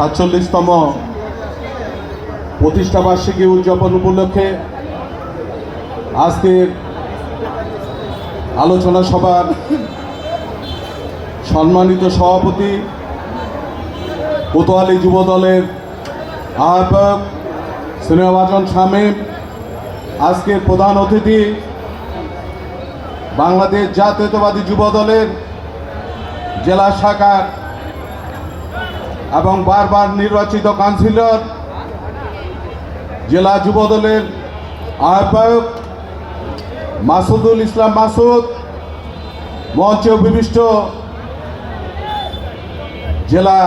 সাতচল্লিশতম প্রতিষ্ঠা বার্ষিকী উদযাপন উপলক্ষে আজকের আলোচনা সভার সম্মানিত সভাপতি কোতোয়ালি যুব দলের আহ্বায়ক স্নেহভাজন শামীম আজকের প্রধান অতিথি বাংলাদেশ জাতীয়তাবাদী যুব দলের জেলা শাখার এবং বারবার নির্বাচিত কাউন্সিলর, জেলা যুব দলের আহ্বায়ক মাসুদুল ইসলাম মাসুদ, মঞ্চে বিশিষ্ট জেলা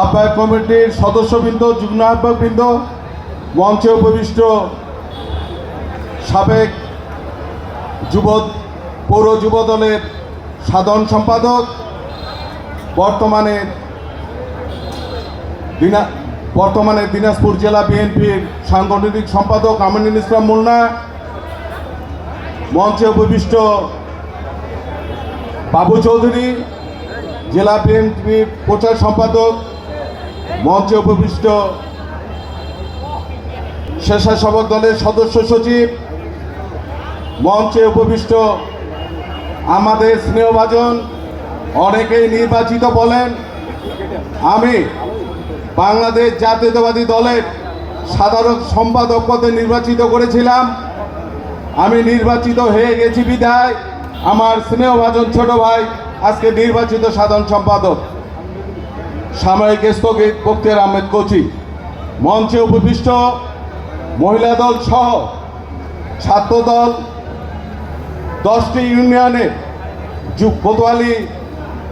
আহ্বায়ক কমিটির সদস্যবৃন্দ, যুগ্ম আহ্বায়কবৃন্দ, মঞ্চে উপবিষ্ট সাবেক যুব, পৌর যুব দলের সাধারণ সম্পাদক, বর্তমানে দিনা বর্তমানে দিনাজপুর জেলা বিএনপির সাংগঠনিক সম্পাদক আমিনুল ইসলাম মুন্না মঞ্চে উপবিষ্ট বাবু চৌধুরী, জেলা বিএনপির প্রচার সম্পাদক, মঞ্চে উপবিষ্ট স্বেচ্ছাসেবক দলের সদস্য সচিব, মঞ্চে উপবিষ্ট আমাদের স্নেহভাজন, অনেকেই নির্বাচিত বলেন, আমি বাংলাদেশ জাতীয়তাবাদী দলের সাধারণ সম্পাদক পদে নির্বাচিত করেছিলাম। আমি নির্বাচিত হয়ে গেছি বিধায় আমার স্নেহভাজন ছোট ভাই আজকে নির্বাচিত সাধারণ সম্পাদক। সাময়িক স্থগিত বক্তিয়ার আহমেদ কোচি। মঞ্চে উপবিষ্ট মহিলা দল সহ ছাত্র দল দশটি ইউনিয়নের যু- কোতোয়ালি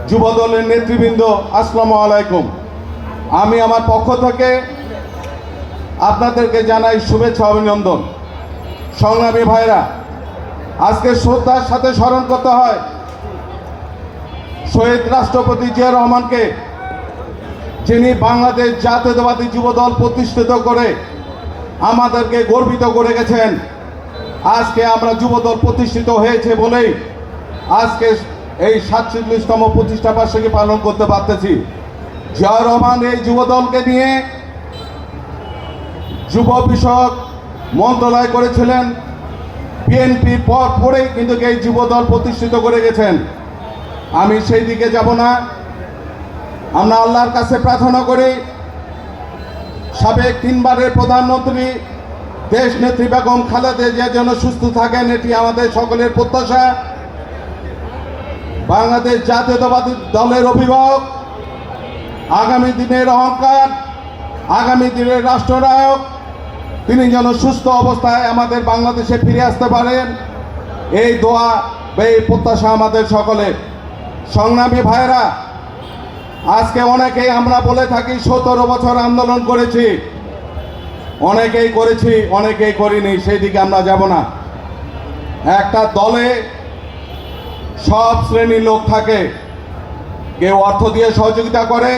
যুব দলের নেতৃবৃন্দ, আসসালামু আলাইকুম। আমি আমার পক্ষ থেকে আপনাদেরকে জানাই শুভেচ্ছা, অভিনন্দন। সংগ্রামী ভাইরা, আজকে শ্রদ্ধার সাথে স্মরণ করতে হয়, শহীদ রাষ্ট্রপতি জিয়া রহমানকে, যিনি বাংলাদেশ জাতীয়তাবাদী যুব দল প্রতিষ্ঠিত করে আমাদেরকে গর্বিত করে গেছেন আজকে আমরা যুবদল প্রতিষ্ঠিত হয়েছে বলেই আজকে এই সাতচল্লিশতম প্রতিষ্ঠা বার্ষিকী পালন করতে পারতেছি। জিয়া রহমান এই যুবদলকে নিয়ে যুব বিষয়ক মন্ত্রণালয় করেছিলেন। বিএনপি পর পরেই কিন্তু এই যুবদল প্রতিষ্ঠিত করে গেছেন। আমি সেই দিকে যাব না। আমরা আল্লাহর কাছে প্রার্থনা করি, সাবেক তিনবারের প্রধানমন্ত্রী দেশ নেত্রী বেগম খালেদা জিয়া যেন সুস্থ থাকেন, এটি আমাদের সকলের প্রত্যাশা। বাংলাদেশ জাতীয়তাবাদী দলের অভিভাবক আগামী দিনের অহংকার, আগামী দিনের রাষ্ট্রনায়ক, তিনি যেন সুস্থ অবস্থায় আমাদের বাংলাদেশে ফিরে আসতে পারেন। এই দোয়া এই প্রত্যাশা আমাদের সকলে সংগ্রামী ভাইরা আজকে অনেকেই আমরা বলে থাকি, সতেরো বছর আন্দোলন করেছি। অনেকেই করেছি, অনেকেই করিনি সেই দিকে আমরা যাব না। একটা দলে সব শ্রেণির লোক থাকে। কেউ অর্থ দিয়ে সহযোগিতা করে,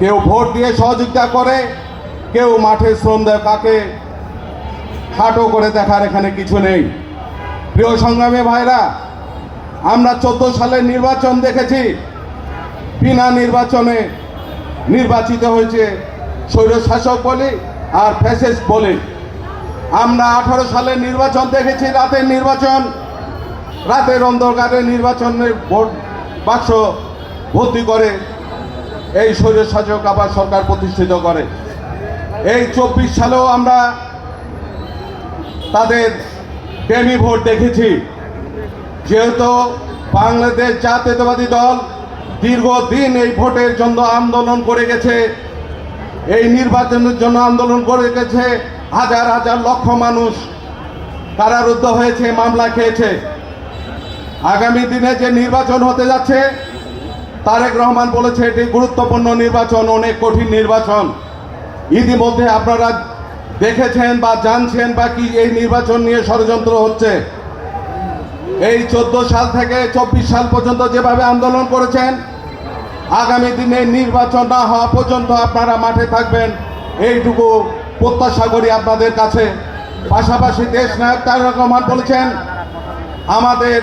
কেউ ভোট দিয়ে সহযোগিতা করে, কেউ মাঠে শ্রম দেয় কাকে, খাটো করে দেখার এখানে কিছু নেই। প্রিয় সংগ্রামী ভাইরা, আমরা চোদ্দ সালের নির্বাচন দেখেছি। বিনা নির্বাচনে নির্বাচিত হয়েছে স্বৈরশাসক বলি আর ফ্যাসেস বলি। আমরা আঠারো সালের নির্বাচন দেখেছি, রাতের নির্বাচন। রাতের অন্ধকারে নির্বাচনের ভোট বাক্স ভর্তি করে, এই স্বৈরশাসক আবার সরকার প্রতিষ্ঠিত করে। এই চব্বিশ সালেও আমরা তাদের ডেমি ভোট দেখেছি। যেহেতু বাংলাদেশ জাতীয়তাবাদী দল দীর্ঘদিন এই ভোটের জন্য আন্দোলন করে গেছে, এই নির্বাচনের জন্য আন্দোলন করে গেছে, হাজার হাজার লক্ষ মানুষ কারারুদ্ধ হয়েছে, মামলা খেয়েছে। আগামী দিনে যে নির্বাচন হতে যাচ্ছে তারেক রহমান বলেছে, এটি গুরুত্বপূর্ণ নির্বাচন, অনেক কঠিন নির্বাচন। ইতিমধ্যে আপনারা দেখেছেন বা জানছেন বা কি এই নির্বাচন নিয়ে ষড়যন্ত্র হচ্ছে। এই চোদ্দ সাল থেকে চব্বিশ সাল পর্যন্ত যেভাবে আন্দোলন করেছেন, আগামী দিনে নির্বাচন না হওয়া পর্যন্ত আপনারা মাঠে থাকবেন। এইটুকু প্রত্যাশা করি আপনাদের কাছে। পাশাপাশি দেশ নায়ক তারেক রহমান বলেছেন, আমাদের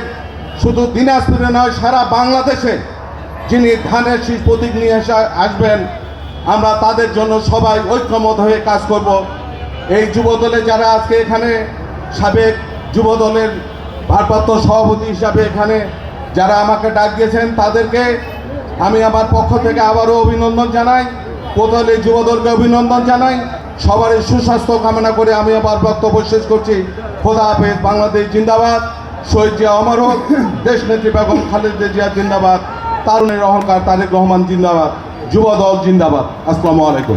শুধু দিনাজপুরে নয়, সারা বাংলাদেশে যিনি ধানের শীষ প্রতীক নিয়ে আসা- আসবেন, আমরা তাদের জন্য সবাই ঐক্যমত হয়ে কাজ করব। এই যুবদলে যারা আজকে এখানে, সাবেক যুবদলের ভারপ্রাপ্ত সভাপতি হিসাবে এখানে যারা আমাকে ডাক দিয়েছেন, তাদেরকে আমি আমার পক্ষ থেকে আবারও অভিনন্দন জানাই। কোতলে যুবদলকে অভিনন্দন জানাই। সবারই সুস্বাস্থ্য কামনা করে আমি আমার বক্তব্য শেষ করছি। খোদা হাফেজ, বাংলাদেশ জিন্দাবাদ। শহীদ জিয়া অমর দেশ নেত্রী বেগম খালেদা জিয়া জিন্দাবাদ। তারুণের অহংকার তারেক রহমান জিন্দাবাদ যুব দল জিন্দাবাদ। আসসালামু আলাইকুম।